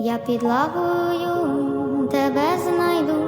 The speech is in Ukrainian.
Я під лавою тебе знайду.